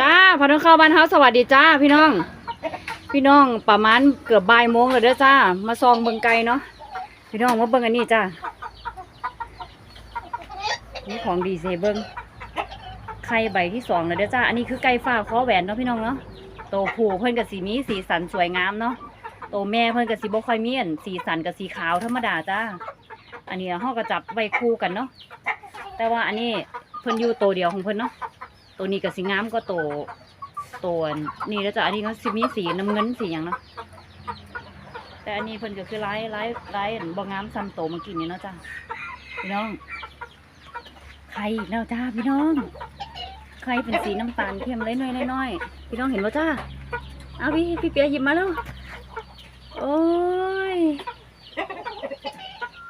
จ้าพอน้องเข้าบ้านเฮาสวัสดีจ้าพี่น้อง พี่น้องประมาณเกือบบ่ายโมงแล้วเด้อจ้า มาซองเบิงไก่เนาะพี่น้องมาเบิงอันนี้จ้านี่ของดีเซเบิงไข่ใบที่สองแล้วเด้อจ้าอันนี้คือไก่ฟ้าคอแหวนเนาะพี่น้องเนาะโตผู้เพิ่อนกับสีมีสีสันสวยงามเนาะโตแม่เพิ่อนกับสีบ่ค่อยมีอันสีสันกับสีขาวธรรมดาจ้าอันนี้เฮาก็จับไว้คู่กันเนาะแต่ว่าอันนี้เพิ่อนอยู่โตเดียวของเพิ่อนเนาะ ตัวนี้ก็สีงามก็โตัวตัวนี่แล้วจ้ะอันนี้ก็สิมีสีน้ำเงินสีอย่างเนาะแต่อันนี้เพิ่นก็คือไล่ไล่ไล่บ่งามซ้ำโตเมื่อกี้นี้เนาะจ้ะพี่น้องไข่อีกแล้วจ้าพี่น้องไข่เป็นสีน้ำตาลเข้มเลยน้อยน้อยๆพี่น้องเห็นบ่จ้าเอาพี่พี่เปียหยิบมาแล้วโอ้ย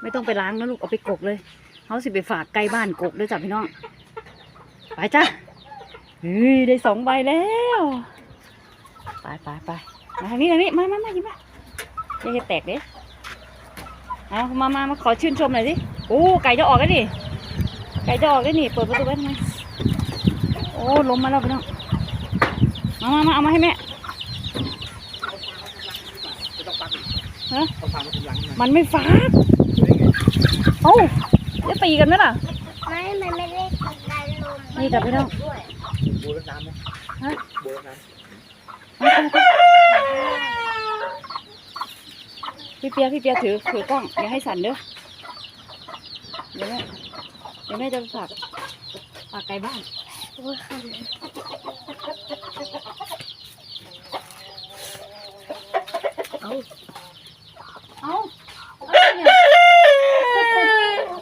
ไม่ต้องไปล้างนะลูกเอาไปกกเลยเขาสิไปฝากไก่บ้านกกด้วยจ้ะพี่น้องไปจ้า เฮ้ยได้สองใบแล้วไปไปไปมาทางนี้ทางนี้มามามาหยิบมาอย่าให้แตกเด้เอามามามาขอชื่นชมหน่อยสิโอ้ไก่จะออกแล้วดิไก่จะออกแล้วนี่เปิดประตูไว้ทำไมโอ้ล้มมาแล้วพี่น้องมามามาเอามาให้แม่ฮะมันไม่ฟาดเอ้าจะตีกันไหมล่ะไม่มันไม่ได้กดดันลมนี่จ้ะพี่น้อง บูรน้ำไหมฮะบูรน้พี่เปียพี่เปียถือถือกล้องอย่าให้สั่นเด้อเดี๋ยวแม่เดี๋ยวแม่จะฝากฝากไก่บ้านโอ้ยค่ะเอาเอาเอาเนี่ย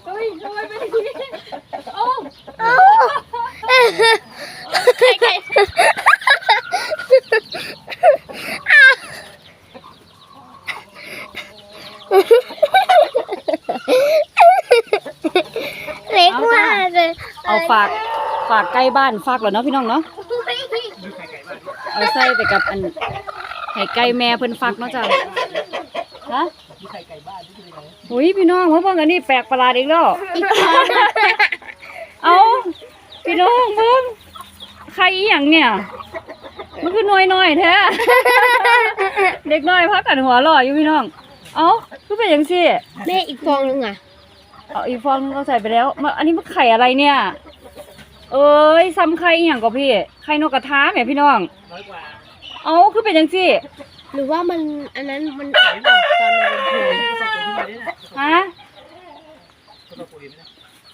เฮ้ยทำไมเป็นอย่างนี้เอา โอ้ เล็กมากเลยเอาฝากฝากไก่บ้านฝากแล้วเนาะพี่น้องเนาะเอาใส่ไปกับอันให้ไก่แม่เพิ่นฝากเนาะจ้ะฮะอุ้ยพี่น้องเพิ่งอันนี้แปลกประหลาดอีกแล้วเอาพี่น้องเพิ่งใครอีหยังเนี่ยมันคือน้อยน้อยๆแท้เด็กน้อยพักกันหัวเรออยู่พี่น้อง เอาคือเป็นยังซี่แม่อีกฟองนึงอะเอาอีกฟองนึงเราใส่ไปแล้วมาอันนี้มันไข่อะไรเนี่ย เอ้ยซ้ำไข่อหย่างก็พี่ไข่นกกระทาแหมพี่น้องำน้อยกว่าเอาคือเป็นยังซี่หรือว่ามันอันนั้นมันออกตอนมันเป็นเพลผสมปุ๋ยไม่ได้นะฮะผสมปุ๋ยไม่ได้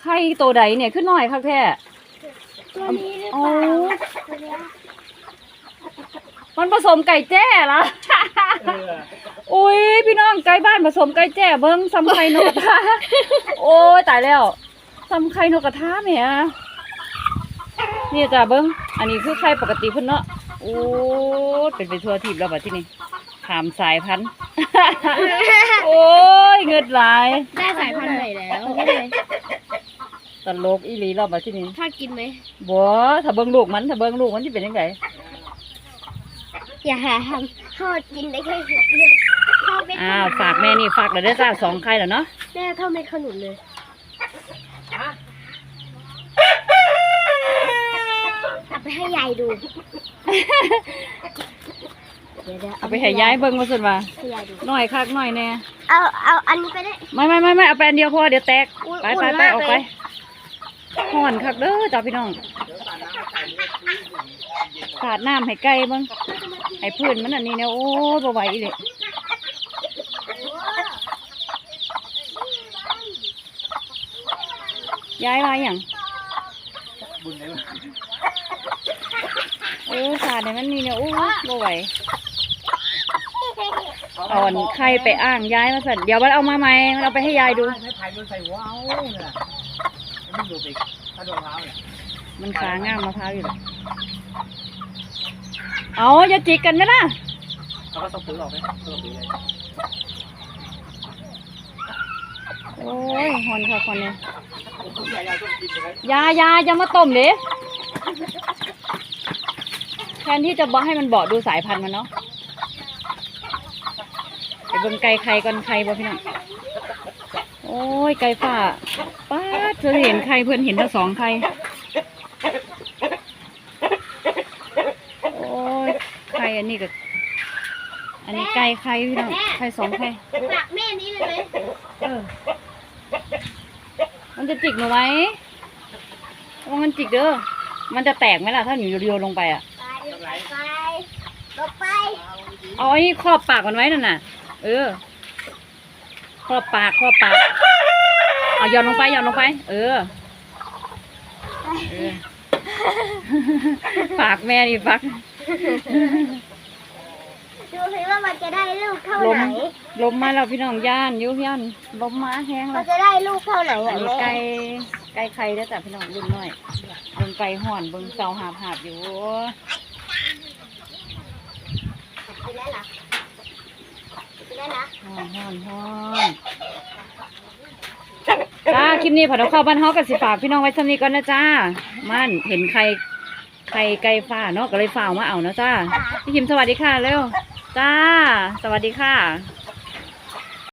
ไข่ตัวใดเนี่ยขึ้นหน่อยครับแท้ตัวนี้หรือโอ้เปล่าตัวเนี้ยมันผสมไก่แจ้ละเอออุ้ยพี่น้องไก่บ้านผสมไก่แจ้เบิ้งซ้ำไข่นกกระทาโอ้ยตายแล้วซ้ำไข่นกกระทาแหมนี่จ้ะเบิ้งอันนี้คือไข่ปกติเพิ่นเนาะโอ้ยเป็นไปทั่วทีบแล้วบัดที่นี่ถามสายพันธุ์ โอ้ยเงิดหลายได้สายพันธุ์ใหม่แล้ว ตลกอีหลีเราบัดที่นี่ถ้ากินไหมบัวถ้าเบิ้งลูกมันถ้าเบิ้งลูกมันจะเป็นยังไง อย่าหาทำทอดกินได้แค่เดียวทอดไม่อ้าวฝากแม่นี่ฝากแล้วเด้อจ้าสองไข่แล้วเนาะแม่ทอดไม่ขนุนเลยเอาไปให้ยายดูเดี๋ยวๆเอาไปให้ย้ายเบิ้งมาสุดว่าให้ยายดูหน่อยคักหน่อยแน่เอาเอาอันนี้ไปได้ ไม่ไม่ไม่ไม่เอาไปอันเดียวพอเดี๋ยวแตกอุ๊ยไปไปอุ่นไปมากออกเลไปยห่อนคักเด้อจ้าพี่น้องสาดน้ำให้ไก่เบ้าง ให้พื้นมันอันนี้เนี่ยโอ้ยบ่ไหวอีเลยย้ายมาอย่างบุญไหนวะเออสาดให้มันนี่เนี่ยโอ้ยบ่ไหวเอาอันไข่ไปอ้างย้ายมาสั่นเดี๋ยวมันเอามาใหม่มันเอาไปให้ยายดูให้พายโดนใส่หัวเอาเนี่ยมันอยู่ไปถ้าโดนเท้าเนี่ยมันขาง่ามมะพร้าวอยู่หรอก เอาอย่าจิกกันไหมล่ะเขาก็ต้องปุ๋ยออกไหมผสมปุ๋ยเลยโอ้ยหอนค่ะคนเนี่ยใหญ่ๆต้องกินเลยอยาอยาอย่ามาต้มเด้แทนที่จะบอกให้มันเบาะดูสายพันธุ์มันเนาะไปเบิ่งไก่ไข่ก่อนไข่บ่พี่น้องโอ้ยไก่ฟ้าป้าดเธอเห็นไข่เพื่อนเห็นทั้งสองไข่ อันนี้ก็อันนี้ไก่ไข่พี่น้องไข่สองไข่ปากแม่นี้เลยไหมเออมันจะจิกหนูไหมว่ามันจิกเด้อมันจะแตกไหมล่ะถ้าหนูโยนลงไปอะไปไปไปลงไปเอาไอ้นี่ครอบปากมันไว้นั่นน่ะ เออครอบปากครอบปากเอาหย่อนลงไปหย่อนลงไปเออเออปากแม่นี่ปักดูสิ ว่ามันจะได้ลูกเท่าล้มไหนลมมาแล้วพี่น้องย่านอยุย่านลมมาแห้งมัแล้นวจะได้ลูกเท่าไหนอัอะนนี้แม่ไก่ไก่ไข่แล้วจ้ะพี่น้องรุ่นน้อยเบิ่งไก่ห่อนเบิ่งเสาหาบหาบอยู่กินได้เหรอกินได้นะห่อนห่อนห่อนจ้าคลิปนี้ผัดเอาข้าวบ้านเฮากับสิฝากพี่น้องไว้เท่านี้ก่อนนะจ้ามันเห็นใครใครไก่ฟ้าเนาะก็เลยฝากมาเอานะจ้าพี่คิมสวัสดีค่ะเร็ว จ้า สวัสดีค่ะ